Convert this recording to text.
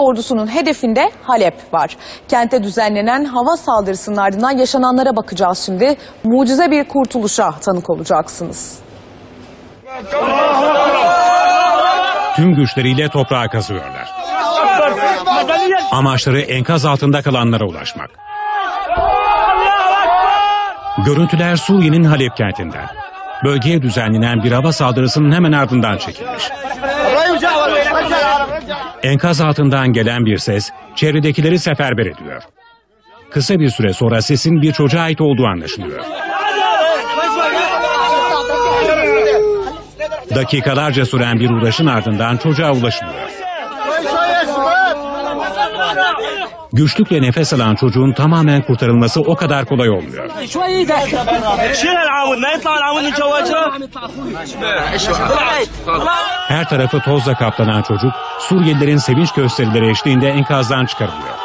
ordusunun hedefinde Halep var. Kente düzenlenen hava saldırısının ardından yaşananlara bakacağız şimdi. Mucize bir kurtuluşa tanık olacaksınız. Tüm güçleriyle toprağa kazıyorlar. Amaçları enkaz altında kalanlara ulaşmak. Görüntüler Suriye'nin Halep kentinden. Bölgeye düzenlenen bir hava saldırısının hemen ardından çekilmiş. Enkaz altından gelen bir ses çevredekileri seferber ediyor. Kısa bir süre sonra sesin bir çocuğa ait olduğu anlaşılıyor. Dakikalarca süren bir uğraşın ardından çocuğa ulaşılıyor. Güçlükle nefes alan çocuğun tamamen kurtarılması o kadar kolay olmuyor. Her tarafı tozla kaplanan çocuk Suriyelilerin sevinç gösterileri eşliğinde enkazdan çıkarılıyor.